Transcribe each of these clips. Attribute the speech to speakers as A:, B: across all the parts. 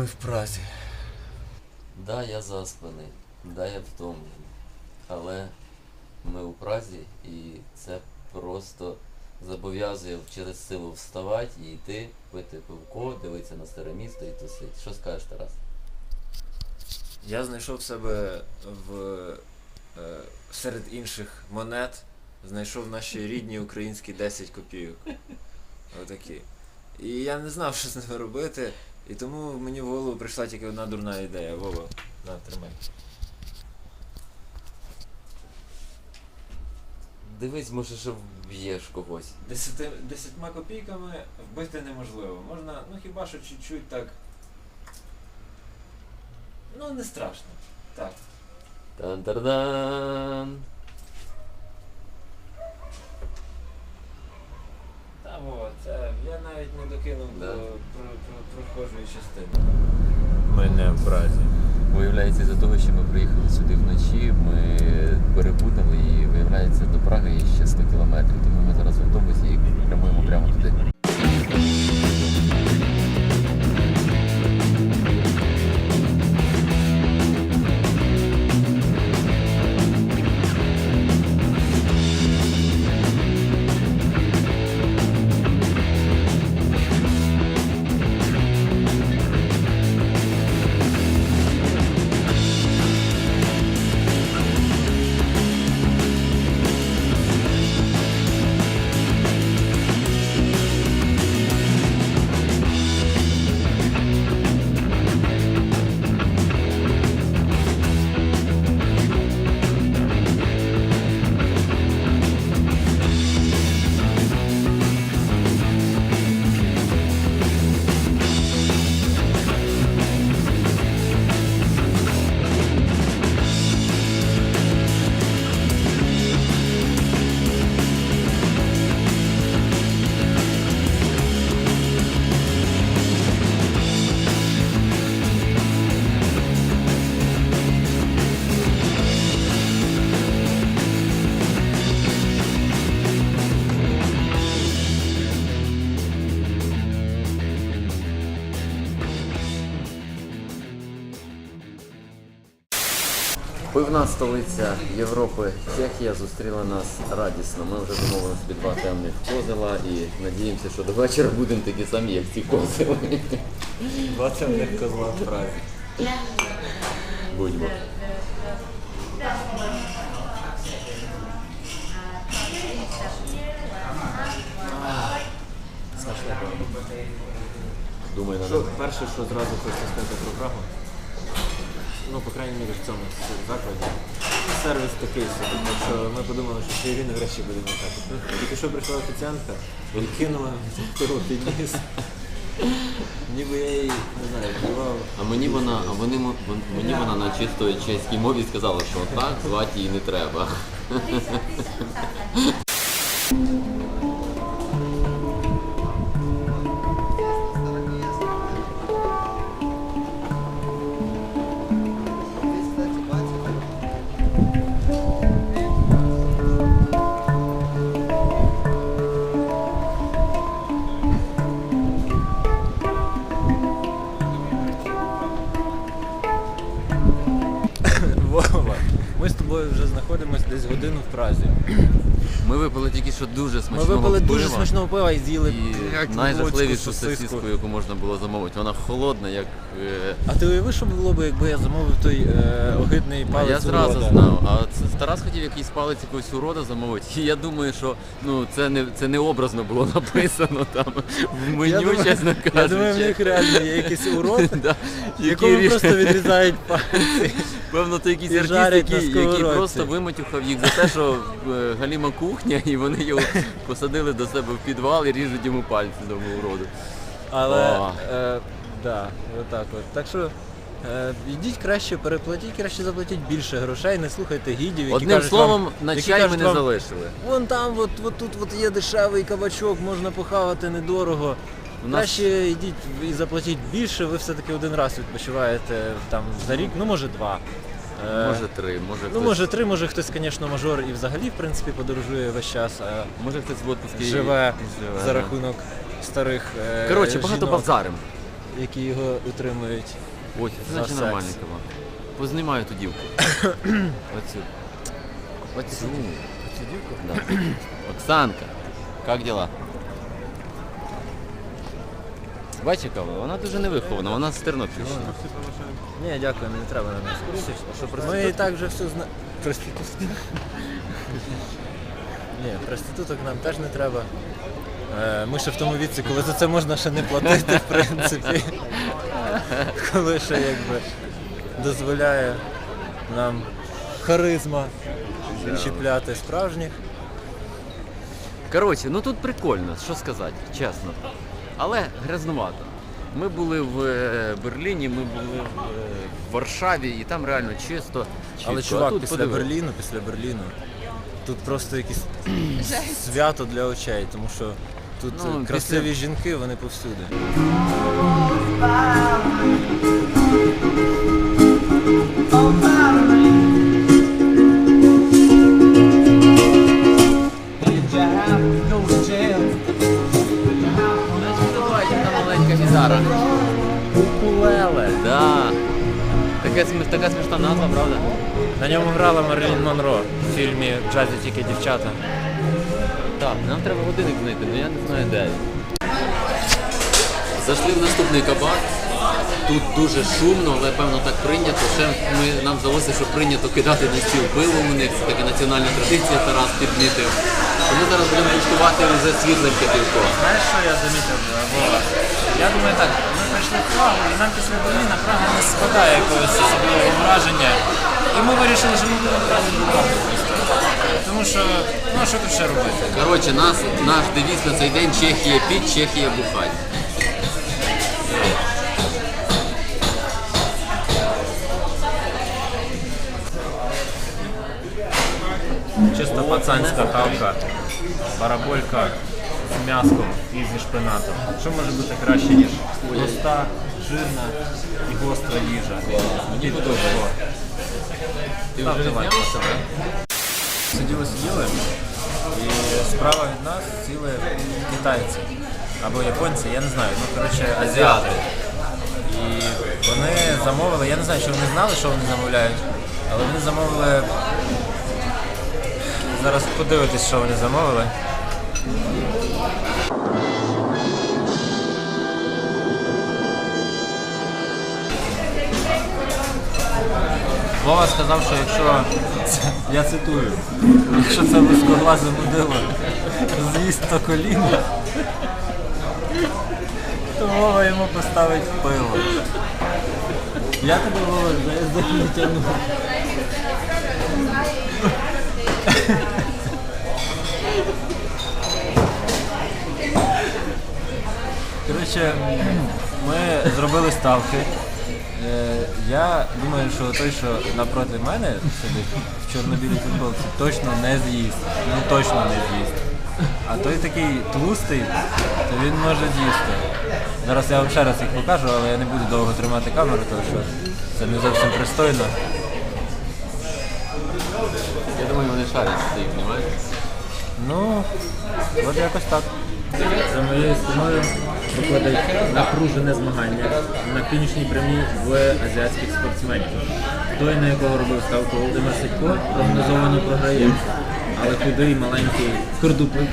A: Ми в Празі.
B: Да, я заспаний, да, я втомлений. Але ми у Празі і це просто зобов'язує через силу вставати і йти, пити пивко, дивитися на старе місто і тусити. Що скажеш, Тарас?
A: Я знайшов себе в е, серед інших монет, знайшов наші рідні українські 10 копійок. Отакі. І я не знав, що з ними робити. І тому мені в голову прийшла тільки одна дурна ідея. Вова, на, тримай.
B: Дивись, може, що вб'єш когось.
A: Десяти, десятьма копійками вбити неможливо. Можна, ну хіба що чуть-чуть так. Ну, не страшно. Так.
B: Тан-тар-дан!
A: Вова, це я навіть не докинув
B: Да.
A: до про, про, прохожої частини. Ми не в Празі.
B: Виявляється, за того, що ми приїхали Пивна столиця Європи Чехія зустріла нас радісно. Ми вже замовили собі два темних козела і надіємося, що до вечора будемо такі самі, як ці козели.
A: Два темних козла в Празі.
B: Будьмо. Думаю,
A: Що,
B: надо.
A: перше, що зразу хочу сказати про Прагу. Ну, по крайній мірі в цьому закладі. Ну, Сервіс такий собі. Так що ми подумали, що ще й він гроші буде накати. Тільки що прийшла офіціантка, він кинула пиво під ніс. Ніби я їй, не знаю, вбивав.
B: А мені вона, а вони мо- вон- мені вона на чисто чеській мові сказала, що так звати її не треба. Що дуже
A: Ми
B: смачного
A: випили дуже смачного пива і з'їли
B: І найжахливішу
A: сосиску.
B: яку можна було замовити. Вона холодна, як. е,
A: А ти уяви, що було б, якби я замовив той е, огидний
B: А
A: палець
B: я зразу
A: урода?
B: знав. А це Тарас хотів якийсь палець якогось урода замовити. І я думаю, що ну це не це не образно було написано там в меню,
A: Я думаю-
B: чесно кажучи.
A: Я думаю, в них реально є якийсь урод,
B: Да,
A: якому
B: який
A: просто відрізають пальці.
B: Певно, то якийсь
A: і
B: артист,
A: жарять на
B: який, який
A: сковородці.
B: просто виматюхав їх за те, що е, галіма кухня, і вони його посадили до себе в підвал і ріжуть йому пальці тому уроду.
A: Але
B: О.
A: е, да, отак от. Так що е, йдіть краще, переплатіть, краще заплатіть більше грошей, не слухайте гідів, які
B: Одним
A: кажуть
B: словом,
A: вам,
B: на
A: які
B: чай ми не
A: вам,
B: залишили.
A: Вон там, от, от тут от є дешевий кабачок, можна похавати недорого.
B: У нас-
A: Краще йдіть і заплатіть більше, ви все-таки один раз відпочиваєте там за рік, ну може два. Е,
B: Може три, може
A: Ну може три, може хтось, звісно, мажор і взагалі в принципі подорожує весь час, а
B: може хтось в отпуску
A: живе
B: живе,
A: за
B: да.
A: рахунок старих. е,
B: Коротше, багато
A: жінок.
B: базарим.
A: які його утримують.
B: Ось, це
A: За секс.
B: нормальний кабак. Познімаю ту дівку. Оцю. Оцю.
A: Цю дівку?
B: Да. Оксанка, як діла? Вона? Вона дуже невихована, вона з Тернопільщини.
A: Ні, дякую, не треба на нас. Ми і так вже все знаємо. Проститутки. Ні, проституток нам теж не треба. Е, Ми ще в тому віці, коли за це можна ще не платити, в принципі. Коли ще якби дозволяє нам харизма чіпляти справжніх.
B: Коротше, ну тут прикольно, що сказати, чесно. Але грязнувато. Ми були в е, Берліні, ми були в, е, Варшаві, і там реально чисто. чітко.
A: Але чувак,
B: тут
A: після
B: подиви.
A: Берліну, після Берліну, тут просто якесь свято для очей, тому що тут
B: Ну,
A: красиві
B: після-
A: жінки, вони повсюди.
B: Там Така, смішна назва, правда?
A: На ньому грала Марлін Монро в фільмі В джазі тільки дівчата.
B: Так, нам треба годинник знайти, але я не знаю де. Зайшли в наступний кабак. Тут дуже шумно, але певно так прийнято. Ще ми, нам здалося, що прийнято кидати на стіл пиво у них. Це така національна традиція, Тарас підмітив. Тому зараз будемо куштувати вже світлим кипівко.
A: Знаєш, що я замітив, Вова? Я думаю так, ми прийшли Прагу, і нам після Берліна Прага не складає якогось особливого враження. І ми вирішили, що ми будемо в Прагу. Тому що, ну а що тут ще робити?
B: Коротше, нас, наш девіз на цей день Чехія піть, Чехія бухать.
A: Чисто пацанська хавка, бараболька м'яском і зі шпинатом. Що може бути краще, ніж густа, жирна і гостра їжа? Мені подобається.
B: Ти вже так?
A: Сиділи, сиділи, і справа від нас сіли китайці або японці, я не знаю, ну коротше азіати. І вони замовили, я не знаю, чи вони знали, що вони замовляють, але вони замовили. Зараз подивитись, що вони замовили. Вова сказав, що якщо я цитую, якщо це вузькоглазе мудило з'їсть то коліно, то Вова йому поставить пиво. Я тебе Вова язик не тягну. Коротше, ми зробили ставки. Е, Я думаю, що той, що напроти мене сидить в чорно-білій футболці, точно не з'їсть. Ну точно не з'їсть. А той такий тлустий, то він може з'їсти. Зараз я вам ще раз їх покажу, але я не буду довго тримати камеру, тому що це не зовсім пристойно.
B: Я думаю, вони шарять, що ти їх знімаєш.
A: Ну, от якось так. За моєю спиною проходить напружене змагання на фінішній прямій в азіатських спортсменів. Той, на якого робив ставку Володимир Сидько, прогнозовано програє. Але худий, маленький кордуплик.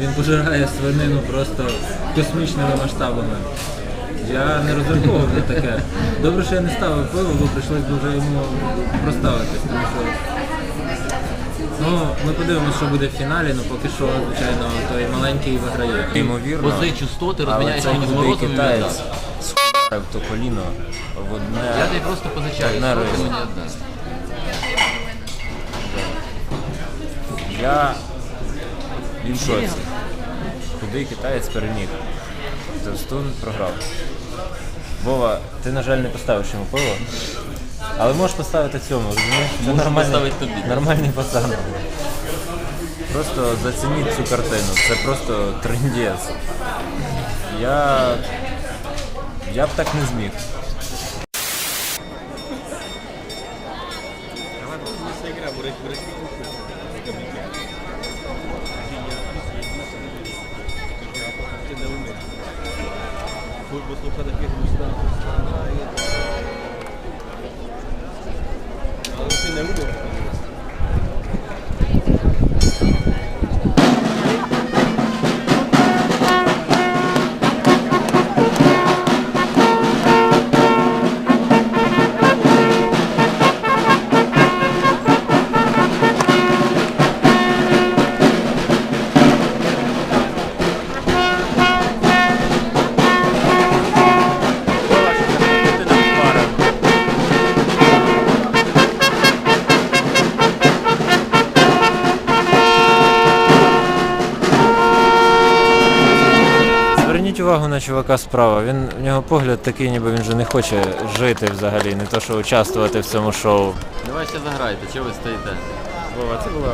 A: Він пожирає свинину просто космічними масштабами. Я не розраховував на таке. Добре, що я не ставив пиво, бо прийшлось вже йому проставитись, тому що Ну, ми подивимося, що буде в фіналі, ну поки що, звичайно, той маленький виграє. Ймовірно.
B: Позичу 100, ти
A: Але
B: розміняєшся
A: цей
B: мені з
A: худий
B: морозом і
A: китаєць то коліно в одне.
B: Я тобі просто позичаю,
A: Одне
B: що ти мені віддаш.
A: Я він в шоці. Худий китаєць переміг. Товстун програв. Вова, ти, на жаль, не поставиш йому пиво. Але можеш поставити цьому, розумієш? Це нормальний,
B: поставити тобі.
A: нормальний пацан. Просто зацініть цю картину. Це просто трендець. Я. Я б так не зміг. Увагу на чувака справа. Він в нього погляд такий, ніби він же не хоче жити взагалі, не то що участвувати в цьому шоу.
B: Давай ще заграйте, чого ви стоїте?
C: Вова, це була.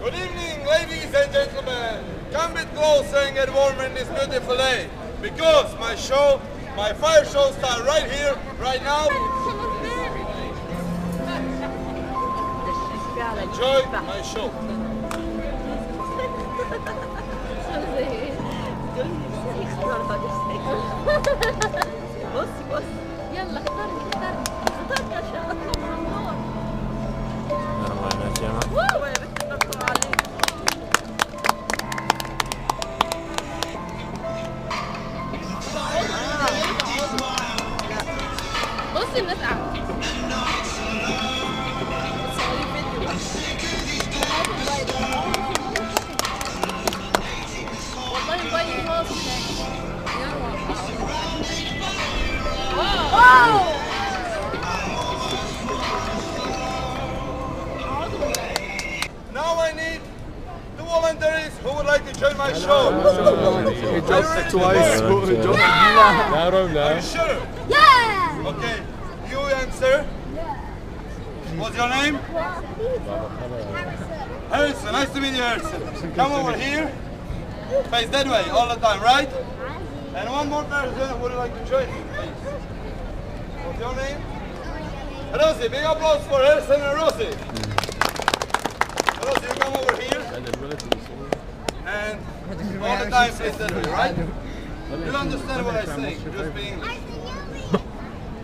D: Good evening, ladies and gentlemen. Come a bit closer and get warm in this beautiful day. Because my show, my fire show starts right here, right now. Enjoy my show.
E: بصي بصي يلا اختاري اختاري اختاري
A: من
E: النار يا
D: جماعة
C: Just twice.
D: Are you sure?
E: Yeah!
D: Okay. You young sir? What's your name? Harrison. Nice to meet you, Harrison. Come over here. Face that way all the time, right? And one more person who would like to join me, please. What's your name? Rosie. Big applause for Harrison and Rosie. Rosie, you come over here. And all the time face that way, right? You understand what I say? Just be English.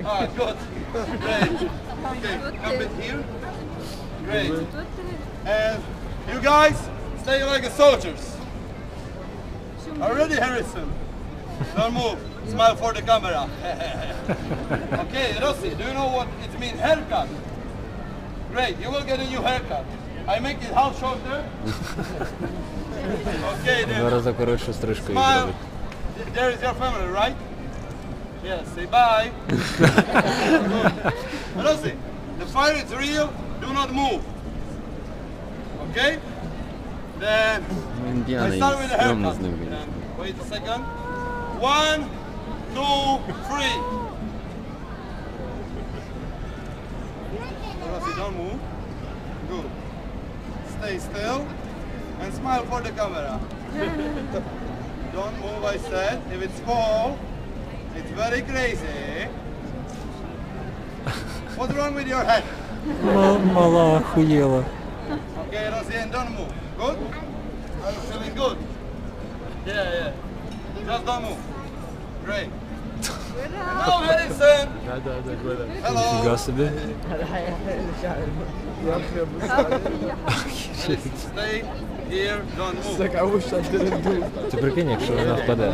D: Ah, good. Great. Okay, come in here. Great. And you guys stay like a soldiers. Already, Harrison? Don't move. Smile for the camera. okay, Rossi, do you know what it means haircut? Great, you will get a new haircut. I make it half shorter. okay, then.
A: Зараз за коротшу стрижку їх
D: Smile.
A: зробить.
D: There is your family, right? Yes, say bye. Rosie, the fire is real. Do not move. Okay? Then
B: Він
D: I
B: п'яний,
D: start with the
B: стрьомно
D: haircut.
B: з ним.
D: Then, wait a second. One, two, three. Rosie, don't move. Good. Stay still and smile for the camera. Don't move, I said. If it's fall, it's very crazy. What's wrong with your head?
A: Мала охуєла.
D: Okay, Rosie, and don't move. Good? Are you feeling good? Yeah, yeah. Just don't move. Great. And now, Harrison. Hello.
A: Фіга собі.
D: Stay here, don't move.
A: Ти прикинь, якщо вона впаде.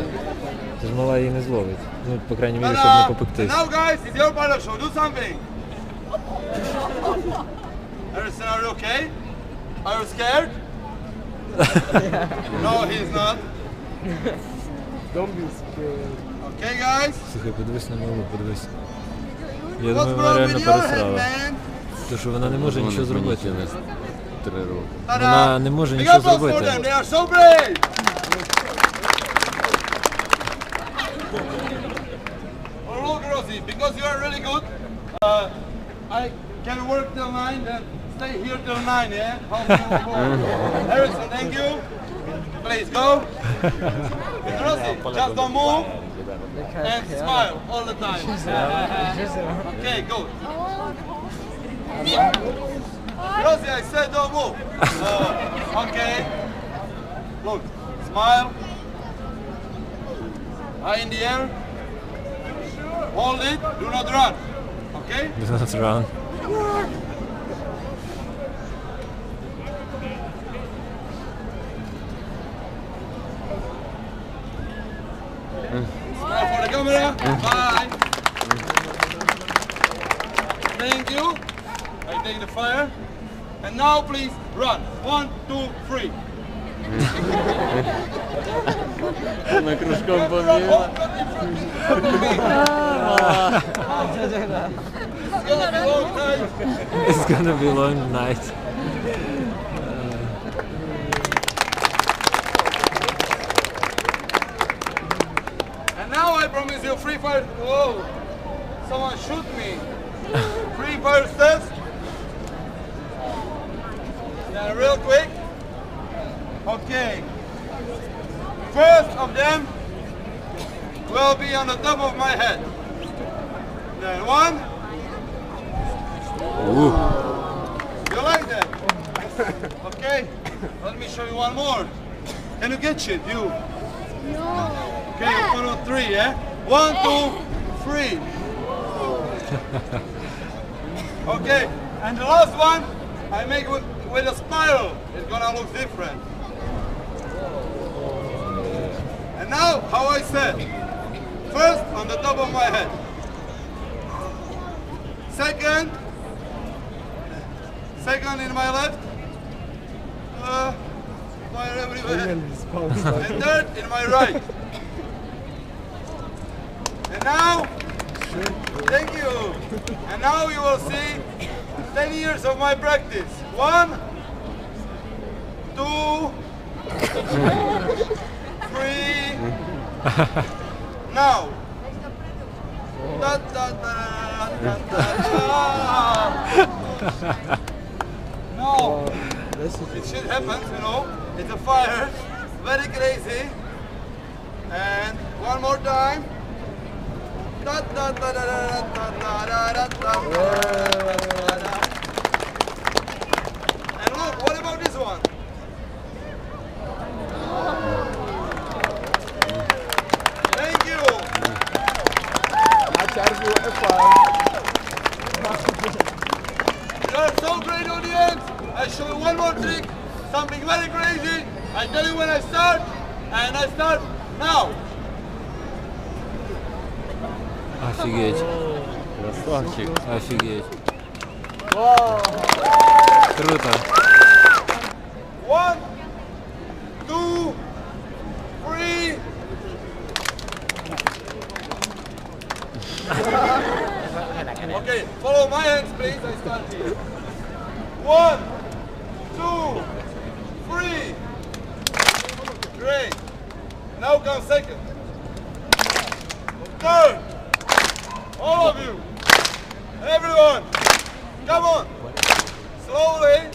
A: Ти ж мала її не зловить. Ну, по крайній мірі, щоб не
D: Ta-da! And
A: попектись.
D: now, guys, it's your part of show. Do something. Harrison, are you okay? Are you scared? no, he's not.
C: Don't be scared.
D: Okay, guys.
A: Слухай, подивись на малу, подивись. Я
D: What's
A: думаю, вона реально пересрала.
D: man?
A: Тому що вона не може нічого зробити.
B: три роки.
A: Вона не може нічого зробити.
D: Oh, because you are really good, uh, I can work till nine, then stay here till nine, yeah? Harrison, thank you. Please go. Just don't move and smile all the time. Okay, good. Rosie, I said don't move. Uh, okay. Look, smile. Eye in the air. Hold it. Do not run. Okay?
A: Do not run.
D: Bye. Thank you. I take the fire. And now please run. One, two, three. It's gonna be
A: a long night.
D: Promise you free fire. Whoa! Someone shoot me. free fire steps. Then real quick. Okay. First of them will be on the top of my head. Then one. You like that? okay. Let me show you one more. Can you get it? You. Okay, put on three, yeah? One, two, three. okay, and the last one, I make with, with a spiral. It's gonna look different. And now, how I said. First, on the top of my head. Second, second in my left. Uh, fire everywhere. And third in my right. Now, thank you. And now you will see 10 years of my practice. One, two, three. Now. Da, da, da. No. It shit happens, you know. It's a fire. Very crazy. And one more time. And look, what about this one? Thank you. You are so great audience. I show you one more trick, something very crazy. I tell you when I start, and I start now.
A: Офігеть.
C: Красавчик.
A: Офігеть. Круто.
D: One, two, three. okay, follow my hands, please. I start here. One, two, three. Great. Now come second. Third. All of you. Everyone. Come on. Slowly.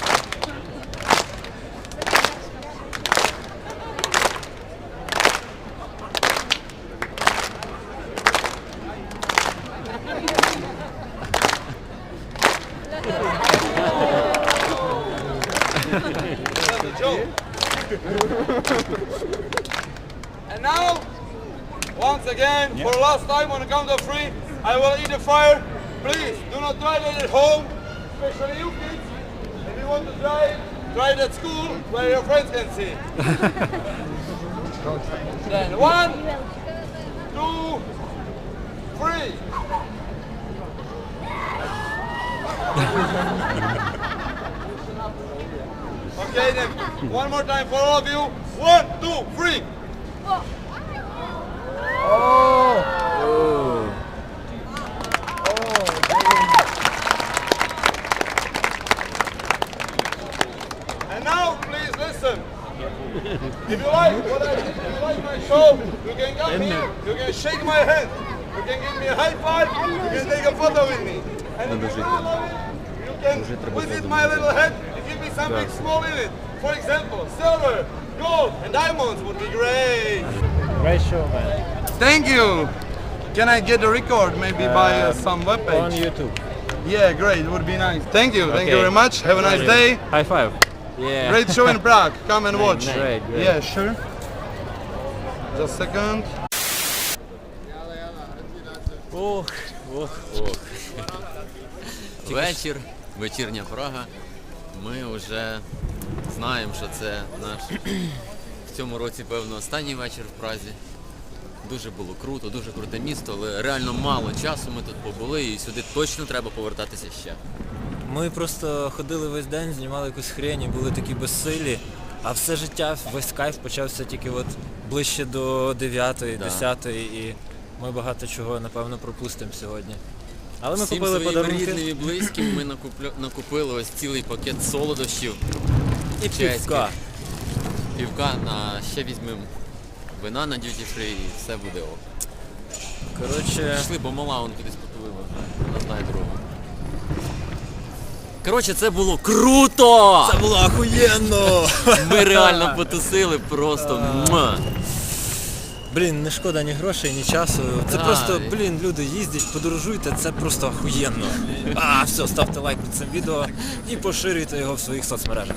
D: and now, once again, for the last time on the count of three, I will eat the fire. Please do not try that at home, especially you kids. If you want to try it, try it at school where your friends can see. then one, two, three. Okay, then one more time for all of you. One, two, three. Oh. And now, please listen. If you like what I did, if you like my show, you can come here, you can shake my hand, you can give me a high five, you can take a photo with me. And if you really love it, you can visit my little head. And give me something small in it. For example, silver, gold, and diamonds would be great.
F: Great show, man.
D: Thank you. Can I get a record maybe by uh, some
F: On
D: webpage?
F: YouTube.
D: Yeah, great. It would be nice. Thank you. Thank you
F: Okay.
D: very much. Have a nice day.
F: High five. Yeah.
D: Great show in Prague. Come and watch.
F: Great, great.
D: Yeah, sure. Just a second.
B: Ох, ох, ох. Вечір, вечірня Прага. Ми вже знаємо, що це наш в цьому році, певно, останній вечір в Празі. Дуже було круто, дуже круте місто, але реально мало часу ми тут побули і сюди точно треба повертатися ще.
A: Ми просто ходили весь день, знімали якусь хрень, і були такі безсилі, а все життя, весь кайф почався тільки от ближче до 9
B: Да.
A: 10 і ми багато чого, напевно, пропустимо сьогодні. Але ми
B: Всім
A: купили
B: своїм
A: подарунки
B: рідним і близьким ми накупили ось цілий пакет солодощів,
A: і півка.
B: півка на ще візьмемо вина на дюті фрі і все буде ок.
A: Коротше,
B: Пішли, бо мала он кудись потулила вже. Вона знає дорогу. Коротше, це було круто!
A: це було охуєнно!
B: Ми реально потусили просто. муа.
A: Блін, не шкода ні грошей, ні часу. Це
B: Да.
A: просто, блін, люди їздять, подорожуйте, це просто охуєнно. А, все, ставте лайк під цим відео і поширюйте його в своїх соцмережах.